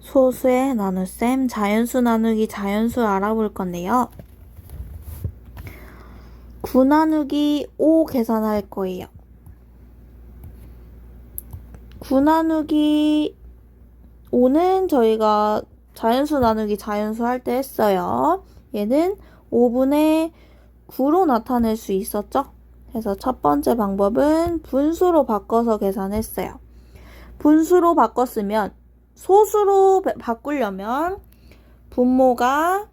소수의 나눗셈, 자연수 나누기 자연수 알아볼 건데요. 9 나누기 5 계산할 거예요. 9 나누기 5는 저희가 자연수 나누기 자연수 할 때 했어요. 얘는 5분의 9로 나타낼 수 있었죠? 그래서 첫 번째 방법은 분수로 바꿔서 계산했어요. 분수로 바꿨으면 소수로 바- 바꾸려면 분모가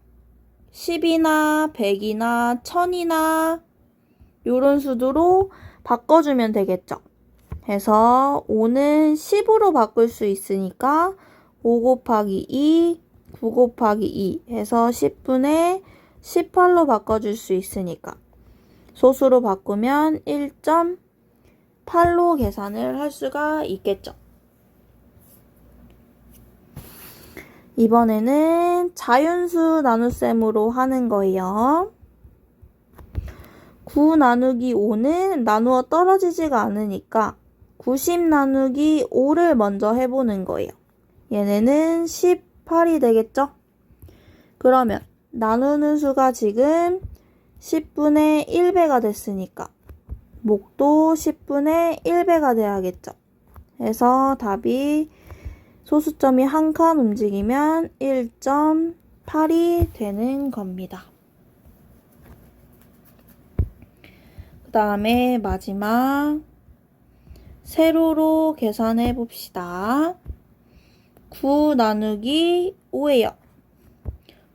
10이나 100이나 1000이나 요런 수두로 바꿔주면 되겠죠. 해서 5는 10으로 바꿀 수 있으니까 5 곱하기 2, 9 곱하기 2 해서 10분의 18로 바꿔줄 수 있으니까 소수로 바꾸면 1.8로 계산을 할 수가 있겠죠. 이번에는 자연수 나눗셈으로 하는 거예요. 9 나누기 5는 나누어 떨어지지가 않으니까 90 나누기 5를 먼저 해보는 거예요. 얘네는 18이 되겠죠? 그러면 나누는 수가 지금 10분의 1배가 됐으니까 목도 10분의 1배가 돼야겠죠. 그래서 답이 소수점이 한 칸 움직이면 1.8이 되는 겁니다. 그 다음에 마지막 세로로 계산해 봅시다. 9 나누기 5예요.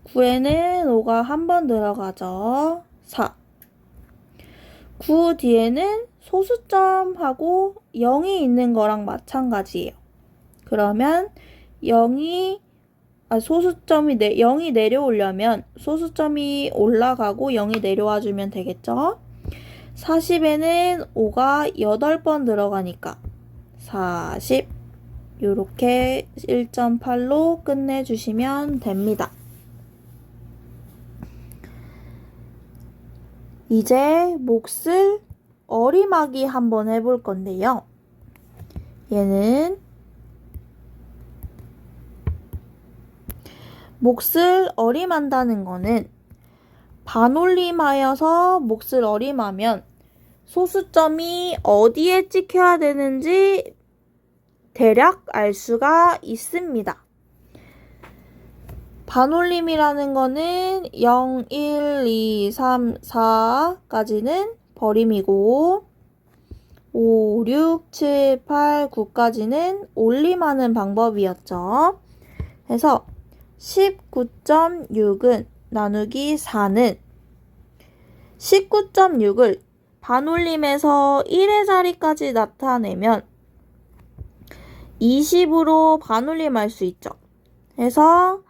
9에는 5가 한 번 들어가죠. 4. 9 뒤에는 소수점하고 0이 있는 거랑 마찬가지예요. 그러면 0이 아, 소수점이 내, 0이 내려오려면 소수점이 올라가고 0이 내려와 주면 되겠죠? 40에는 5가 8번 들어가니까 40 요렇게 1.8로 끝내주시면 됩니다. 이제 몫을 어리막이 한번 해볼 건데요. 얘는 몫을 어림한다는 거는 반올림하여서 몫을 어림하면 소수점이 어디에 찍혀야 되는지 대략 알 수가 있습니다. 반올림이라는 거는 0, 1, 2, 3, 4까지는 버림이고 5, 6, 7, 8, 9까지는 올림하는 방법이었죠. 그래서 19.6은 나누기 4는 19.6을 반올림에서 1의 자리까지 나타내면 20으로 반올림할 수 있죠. 그래서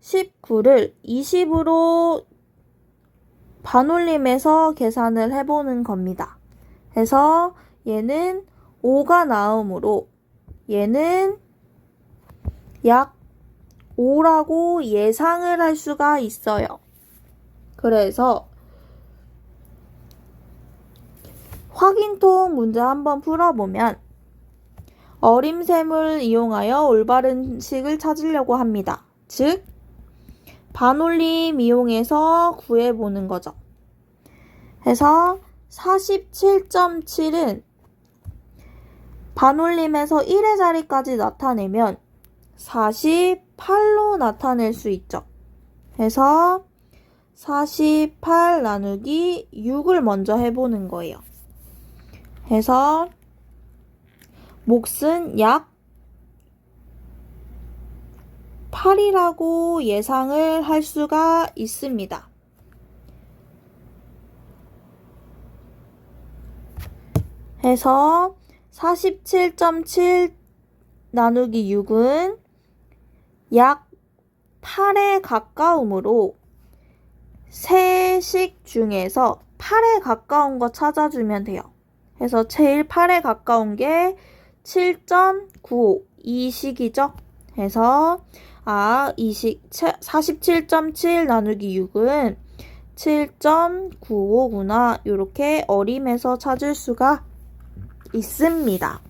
19를 20으로 반올림해서 계산을 해보는 겁니다. 그래서 얘는 5가 나오므로 얘는 약 5라고 예상을 할 수가 있어요. 그래서 확인통 문제 한번 풀어보면 어림셈을 이용하여 올바른 식을 찾으려고 합니다. 즉, 반올림 이용해서 구해보는 거죠. 해서 47.7은 반올림에서 1의 자리까지 나타내면 48로 나타낼 수 있죠. 해서 48 나누기 6을 먼저 해보는 거예요. 해서 몫은 약 8이라고 예상을 할 수가 있습니다. 해서 47.7 나누기 6은 약 8에 가까우므로 세식 중에서 8에 가까운 거 찾아주면 돼요. 그래서 제일 8에 가까운 게 7.95 이 식이죠. 해서 아, 이 식 47.7 나누기 6은 7.95구나. 이렇게 어림에서 찾을 수가 있습니다.